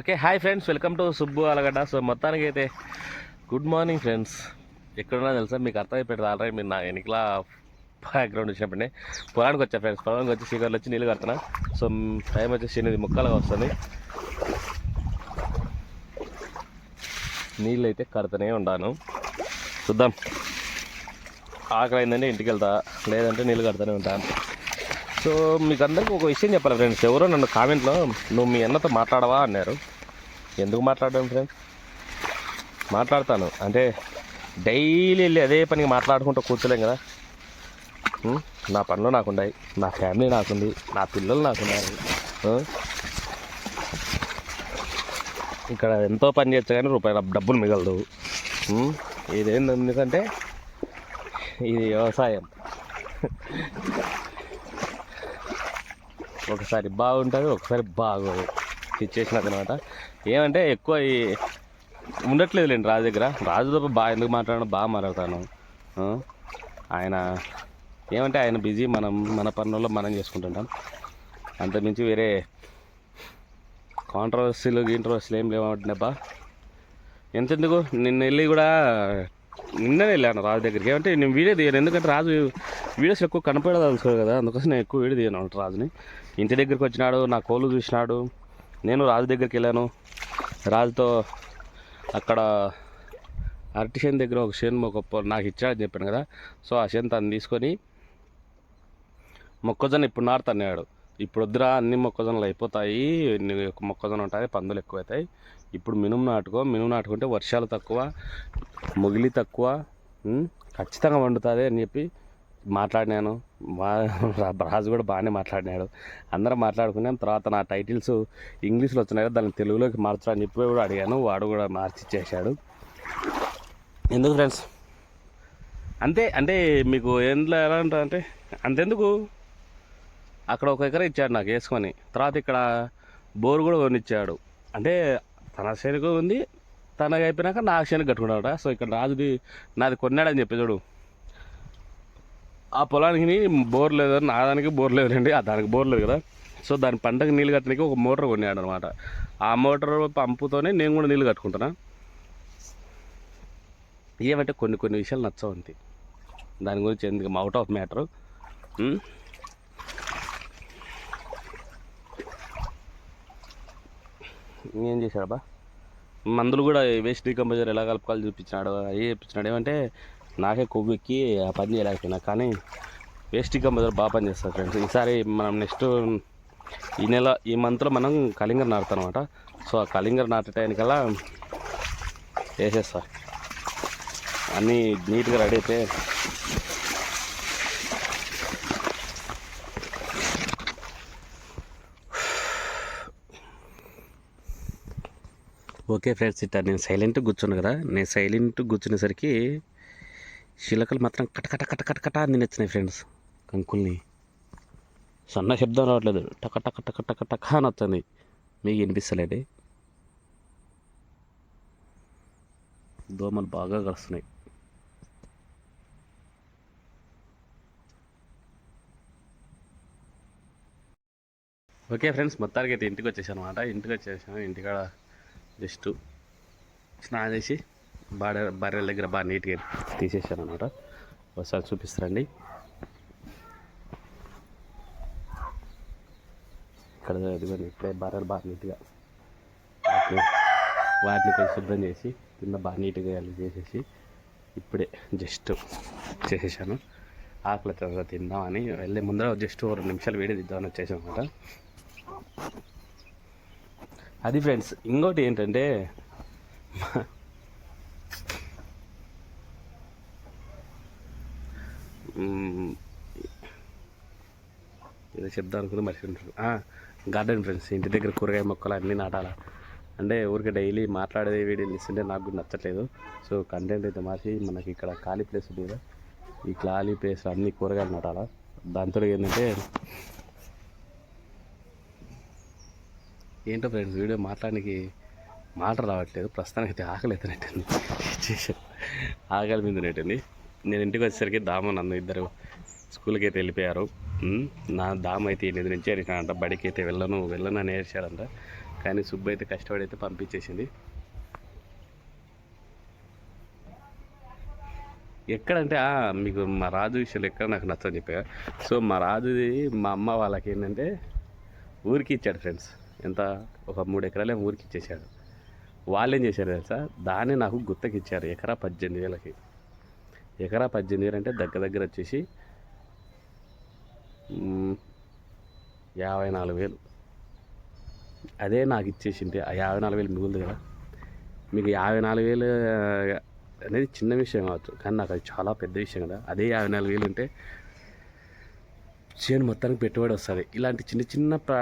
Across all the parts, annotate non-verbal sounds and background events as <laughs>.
Okay hi friends welcome to Subbu Allagadda. So మొత్తానికి అయితే good morning friends. ఎక్కడున్నా తెలుసా? మీకు అర్థమైపోయింది ఆల్రెడీ మీరు నా వెనకలా బ్యాక్గ్రౌండ్ వచ్చినప్పుడే పొలానికి వచ్చా ఫ్రెండ్స్? పొలానికి వచ్చి సీకర్లు వచ్చి నీళ్ళు కడుతున్నా. సో టైం వచ్చేసి ఎనిమిది ముక్కలుగా వస్తుంది. నీళ్ళు అయితే కడుతూనే ఉన్నాను. చూద్దాం. ఆకలి అయిందంటే ఇంటికి వెళ్తా. లేదంటే నీళ్ళు కడుతూనే ఉంటాను సో మీకు అందరికీ ఒక విషయం చెప్పాలి ఫ్రెండ్స్. ఎవరో నన్ను కామెంట్లో నువ్వు మీ అన్నతో మాట్లాడవా? అన్నారు. ఎందుకు మాట్లాడడం ఫ్రెండ్స్ మాట్లాడతాను. అంటే డైలీ వెళ్ళి అదే పనికి మాట్లాడుకుంటూ కూర్చోలేం కదా. నా పనులు నాకున్నాయి నా ఫ్యామిలీ నాకుంది. నా పిల్లలు నాకున్నారు. ఇక్కడ ఎంతో పని చేయొచ్చు కానీ రూపాయల డబ్బులు మిగలదు. ఇదేంది ఎందుకంటే ఇది వ్యవసాయం. ఒకసారి బాగుంటుంది ఒకసారి బాగోదు. సిచ్యువేషన్ అనమాట ఏమంటే ఎక్కువ ఈ ఉండట్లేదు లేండి రాజు దగ్గర. రాజుతో బాగా ఎందుకు మాట్లాడడం బాగా మాట్లాడతాను. ఆయన ఏమంటే ఆయన బిజీ మనం మన పనుల్లో మనం చేసుకుంటుంటాం. అంతకుమించి వేరే కాంట్రవర్సీలు ఇంట్రవర్సీలు ఏం లేవంటున్నాబ్బా ఎంతెందుకు? నిన్న వెళ్ళి కూడా నిన్ననే వెళ్ళాను రాజు దగ్గరికి. ఏమంటే నేను వీడియో తీయను. ఎందుకంటే రాజు వీడియోస్ ఎక్కువ కనపడదు కదా. అందుకోసం నేను ఎక్కువ వీడియో తీయను రాజుని. ఇంటి దగ్గరికి వచ్చినాడు నా కోళ్ళు చూసినాడు. నేను రాజు దగ్గరికి వెళ్ళాను. రాజుతో అక్కడ అరటి చేను దగ్గర ఒక చేను ఒక నాకు ఇచ్చాడని చెప్పాను కదా. సో ఆ చేను తను తీసుకొని మొక్కజొన్న ఇప్పుడు నాటుతున్నాడు ఇప్పుడు వద్దురా అన్ని మొక్కజొన్నలు అయిపోతాయి. మొక్కజొన్న ఉంటాయి పందులు ఎక్కువ అవుతాయి ఇప్పుడు మినుము నాటుకో మినుము నాటుకుంటే వర్షాలు తక్కువ మొగిలి తక్కువ ఖచ్చితంగా వండుతుంది అని చెప్పి మాట్లాడినాను. <laughs> రాజు కూడా బాగానే మాట్లాడినాడు. అందరం మాట్లాడుకున్నాం. తర్వాత నా టైటిల్స్ ఇంగ్లీష్లో వచ్చినాయి దాన్ని తెలుగులోకి మార్చరా అని చెప్పి కూడా అడిగాను. వాడు కూడా మార్చి ఇచ్చేసాడు ఎందుకు ఫ్రెండ్స్ అంతే అంటే మీకు ఎందులో ఎలా ఉంటుంది అంటే అంతెందుకు? అక్కడ ఒక ఎకరా ఇచ్చాడు నాకు వేసుకొని. తర్వాత ఇక్కడ బోర్ కూడా కొనిచ్చాడు. అంటే తన శనికి ఉంది తనకి అయిపోయినాక నా శనికి కట్టుకున్నాడు సో ఇక్కడ రాజుది నాది కొన్నాడని చెప్పి చూడు. ఆ పొలానికి బోర్ లేదు నా దానికి బోర్ లేదండి ఆ దానికి బోర్ లేదు కదా. సో దాని పంటకు నీళ్ళు కట్టడానికి ఒక మోటార్ కొన్నాడు అనమాట ఆ మోటార్ పంపుతోనే నేను కూడా నీళ్ళు కట్టుకుంటున్నా. ఏమంటే కొన్ని కొన్ని విషయాలు నచ్చవంతి దాని గురించి ఎందుకు? అవుట్ ఆఫ్ మ్యాటర్ ఏం చేశాడబ్బా మందులు కూడా వేస్ట్ డీకంపోజర్ ఎలా కలపాలి చూపించినాడు అవి చెప్పించినాడు ఏమంటే నాకే కొవ్వు ఎక్కి ఆ పని చేయలేకపోయినా. కానీ వేస్ట్గా మొదలు బాగా పని చేస్తారు ఫ్రెండ్స్. ఈసారి మనం నెక్స్ట్ ఈ నెల ఈ మంత్లో మనం కలింగర్ నాటుతాం అనమాట సో ఆ కలింగర్ నాటే టైంకల్లా వేసేస్తా. అన్నీ నీట్గా రెడీ అయితే ఓకే ఫ్రెండ్స్ ఇట్లా నేను సైలెంట్ కూర్చున్నా కదా. నేను సైలెంట్ కూర్చునేసరికి చిలకలు మాత్రం కటకట కటకట కట అని తినొచ్చినాయి ఫ్రెండ్స్ కంకుల్ని. సన్న శబ్దం రావట్లేదు. టక కటకట టక టక టక అని వస్తుంది. మీకు వినిపిస్తలేండి దోమలు బాగా కలుస్తున్నాయి ఓకే ఫ్రెండ్స్ మొత్తానికి అయితే ఇంటికి వచ్చేసాను అనమాట ఇంటికి వచ్చేసాను. ఇంటికాడ జస్ట్ స్నానం చేసి బాడ బర్రెల దగ్గర బాగా నీట్గా తీసేసాను అనమాట ఒకసారి చూపిస్తారండి. ఇక్కడ ఇదిగోండి ఇప్పుడే బర్రెలు బాగా నీట్గా వాటిని వాటిని కొంచెం శుభ్రం చేసి కింద బాగా నీట్గా చేసేసి ఇప్పుడే జస్ట్ చేసేసాను. ఆకలి తర్వాత తిందామని వెళ్ళే ముందర జస్ట్ ఒక రెండు నిమిషాలు వేడి తిద్దామని వచ్చేసాను అనమాట అది ఫ్రెండ్స్ ఇంకోటి ఏంటంటే ఏదో చెప్దాం అనుకుని మర్చిపోయింటారు గార్డెన్ ఫ్రెండ్స్ ఇంటి దగ్గర కూరగాయ మొక్కలు అన్నీ నాటాలా? అంటే ఊరికి డైలీ మాట్లాడేది వీడియో ఇస్తుంటే నాకు కూడా నచ్చట్లేదు. సో కంటెంట్ అయితే మార్చి మనకి ఇక్కడ ఖాళీ ప్లేస్ ఉంది కదా. ఈ ఖాళీ ప్లేస్ అన్ని కూరగాయలు నాటాలా? దాంతో ఏంటంటే ఏంటో ఫ్రెండ్స్ వీడియో మాట్లాడడానికి మాట రావట్లేదు. ప్రస్తుతానికి అయితే ఆకలి అయితే నెట్టండి <laughs> ఆకలి మీద నెట్టండి నేను ఇంటికి వచ్చేసరికి దామ నన్ను ఇద్దరు స్కూల్కి అయితే వెళ్ళిపోయారు. నా దామ అయితే ఎనిమిది నుంచి అడిగినాడంట బడికి అయితే వెళ్ళను వెళ్ళను అని ఏడ్చాడంట. కానీ సుబ్బు అయితే కష్టపడి అయితే పంపించేసింది. ఎక్కడంటే మీకు మా రాజు విషయాలు ఎక్కడ నాకు నచ్చని చెప్పా. సో మా రాజుది మా అమ్మ వాళ్ళకి ఏంటంటే ఊరికి ఇచ్చాడు ఫ్రెండ్స్ ఎంత? ఒక మూడు ఎకరాలే ఊరికి ఇచ్చేసాడు వాళ్ళు ఏం చేశారు తెలుసా? దాన్ని నాకు గుత్తకి ఇచ్చారు ఎకరా పద్దెనిమిది వేలకి. ఎకరా పద్దెనిమిది వేలు అంటే దగ్గర దగ్గర వచ్చేసి యాభై నాలుగు వేలు. అదే నాకు ఇచ్చేసింటే ఆ యాభై నాలుగు వేలు మిగులుదు కదా. మీకు యాభై నాలుగు వేలు అనేది చిన్న విషయం కావచ్చు కానీ నాకు అది చాలా పెద్ద విషయం కదా. అదే యాభై నాలుగు వేలు ఉంటే చేను మొత్తానికి పెట్టుబడి వస్తుంది. ఇలాంటి చిన్న చిన్న ప్రా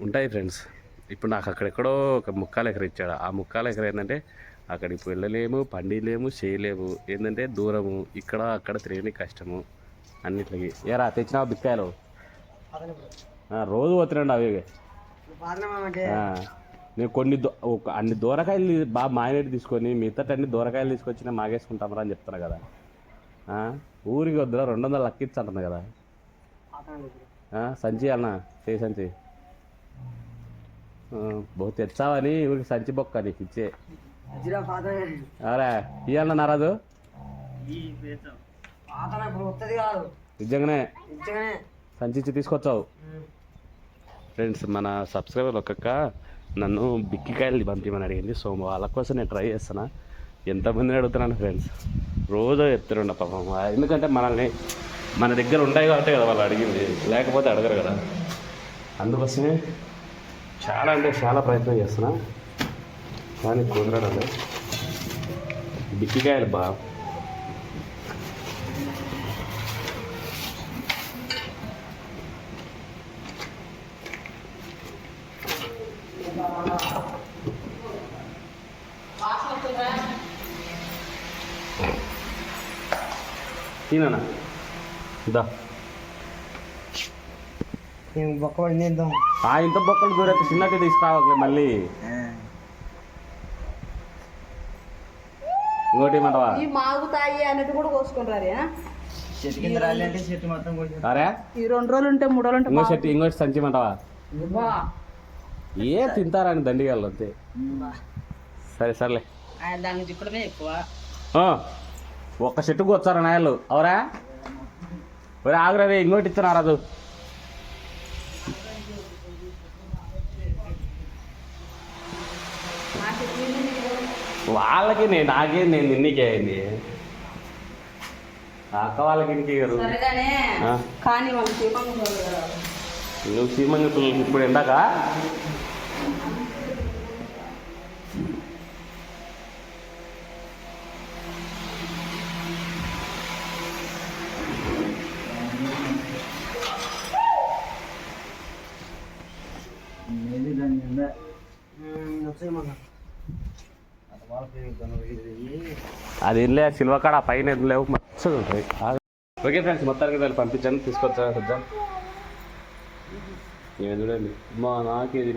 ఉంటాయి ఫ్రెండ్స్ ఇప్పుడు నాకు అక్కడెక్కడో ఒక ముక్కాలు ఎకర ఇచ్చాడు. ఆ ముక్కాలు ఎకర ఏంటంటే అక్కడికి వెళ్ళలేము పండిలేము చేయలేము. ఏంటంటే దూరము ఇక్కడ అక్కడ తిరిగి కష్టము. అన్నిటికి ఏరా తెచ్చినావు బిక్కాయలు? రోజు పోతున్నాండి అవి నేను కొన్ని దో- ఒక అన్ని దూరకాయలు బాగా మాయనేటి తీసుకొని మిగతా అన్ని దూరకాయలు తీసుకొచ్చి నేను మాగేసుకుంటామరా అని చెప్తున్నా కదా. ఊరికి వద్దురా రెండు వందలు లక్కిచ్చు అంటున్నా కదా. సంచి అన్న చేయి సంచి. బహు తెచ్చావని ఊరికి సంచి బొక్క నీకు ఇచ్చే. అరే ఇవ్వాలన్నా నారాజు? నిజంగానే. సంచి తీసుకొచ్చావు. ఫ్రెండ్స్ మన సబ్స్క్రైబర్ ఒక్కొక్క నన్ను బిక్కికాయలు పంపించమని అడిగింది. సో వాళ్ళ కోసం నేను ట్రై చేస్తున్నా. ఎంతమందిని అడుగుతున్నాను ఫ్రెండ్స్? రోజు చెప్తుండ పాపం. ఎందుకంటే మనల్ని మన దగ్గర ఉంటాయి కాబట్టి కదా వాళ్ళు అడిగింది. లేకపోతే అడగరు కదా. అందుకోసమే చాలా అంటే చాలా ప్రయత్నం చేస్తున్నా. కానీ కుదరడం. బిక్కికాయలు బా. తిననా? దా. మేము బొక్క పడి తిందాం. ఆ ఇంత బొక్కలు దూరైతే చిన్నగా తీసుకురావాలి మళ్ళీ. ఇంకోటి ఏమంటావా ఈ మాగుతాయి అన్నట్టు కూడా కోసుకుంటారు చెట్టు కింద రాలంటే చెట్టు మొత్తం కొంచెం అరే ఈ రెండు రోజులు ఉంటే మూడు రోజులు ఉంటే ఇంకో చెట్టు ఇంకోటి సంచి మంటావా. ఏ తింటారని దండిగాళ్ళు అంతే. సరే సర్లే. చిక్కడమే ఎక్కువ. ఒక్క చెట్టుకు వచ్చారు నాయలు. అవరా? ఒరే ఆగురా ఇంకోటి ఇచ్చాను రాజు. వాళ్ళకి నేను నాకే నేను నిన్నకే అయింది. ఆ అక్క వాళ్ళకి ఇంకే కదా. నువ్వు సీమంగా పిల్లలకి ఇప్పుడు ఎందాక? ఇది దాని కింద అది వెళ్ళే సిల్వ కాడ పైన లేవు మచ్చగా ఉంటాయి. ఆగు. ఓకే ఫ్రెండ్స్ మొత్తానికి దాన్ని పంపించాను తీసుకొచ్చా చూద్దాం. నేను చూడండి. మా నాకు ఇది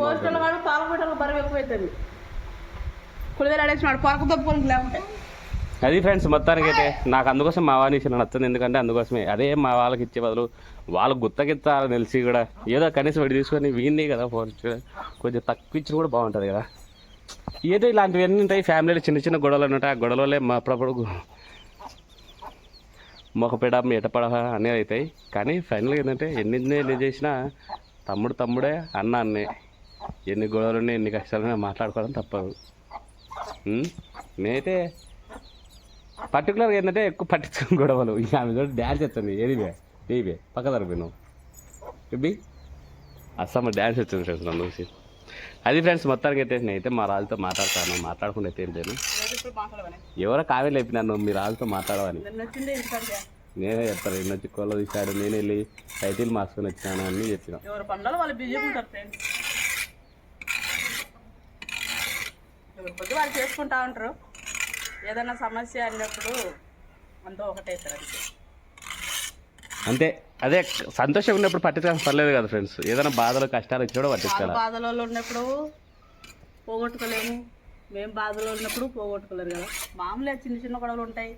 అది ఫ్రెండ్స్ మొత్తానికి అయితే నాకు అందుకోసం మా వాడిని ఇచ్చిన నచ్చింది. ఎందుకంటే అందుకోసమే. అదే మా వాళ్ళకి ఇచ్చే బదులు వాళ్ళు గుత్తకిత్తారని తెలిసి కూడా ఏదో కనీసం వాడి తీసుకొని వీంది కదా ఫోన్ కొంచెం తక్కువ ఇచ్చిన కూడా బాగుంటుంది కదా. ఏదో ఇలాంటివి అన్నీ ఉంటాయి. ఫ్యామిలీలో చిన్న చిన్న గొడవలు ఉంటాయి ఆ గొడవలే మా అప్పుడప్పుడు మొఖపెడ మీటపడ అనేది అవుతాయి. కానీ ఫైనల్గా ఏంటంటే ఎన్ని ఎన్ని చేసినా తమ్ముడు తమ్ముడే అన్న అన్నే. ఎన్ని గొడవలు ఉన్నాయి ఎన్ని కష్టాలు మాట్లాడుకోవడం తప్పదు. నేనైతే పర్టికులర్గా ఏంటంటే ఎక్కువ పట్టించుకుని గొడవలు. ఇంకా ఆమె తోటి డ్యాన్స్ చేస్తుంది. ఏది బే? ఏ పక్క తరపు నువ్వు. ఇబ్బి డ్యాన్స్ వచ్చింది ఫ్రెండ్స్ నన్ను చూసి. అది ఫ్రెండ్స్ మొత్తానికి అయితే నేనైతే మా రాజుతో మాట్లాడతాను. మాట్లాడుకుంటే అయితే ఏం చేయను ఎవరో కావ్యం లేపినాను మీ రాజుతో నిన్న ఇంటికాడికి నేనే చెప్తాను ఎన్ని వచ్చి కోళ్ళ తీశాడు నేను వెళ్ళి టైటిల్ మార్చుకొని వచ్చినాను అని చెప్పిన. వాళ్ళు చేసుకుంటా ఉంటారు. ఏదైనా సమస్య అన్నప్పుడు అంతా ఒకటేస్తారు అంతే. అంతే. అదే సంతోషంగా ఉన్నప్పుడు పట్టించాల్సిన పర్లేదు కదా ఫ్రెండ్స్ ఏదైనా బాధలు కష్టాలు వచ్చి కూడా వాళ్ళు పట్టించాలి బాధలలో ఉన్నప్పుడు పోగొట్టుకోలేము. మేము బాధలో ఉన్నప్పుడు పోగొట్టుకోలేరు కదా. మామూలుగా చిన్న చిన్న గొడవలు ఉంటాయి.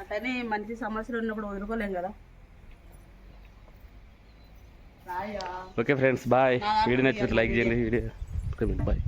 అట్లనే మనిషి సమస్యలు ఉన్నప్పుడు వదులుకోలేం కదా. ఓకే ఫ్రెండ్స్ బాయ్ వీడియో నచ్చినట్టు లైక్ చేయండి. Video bye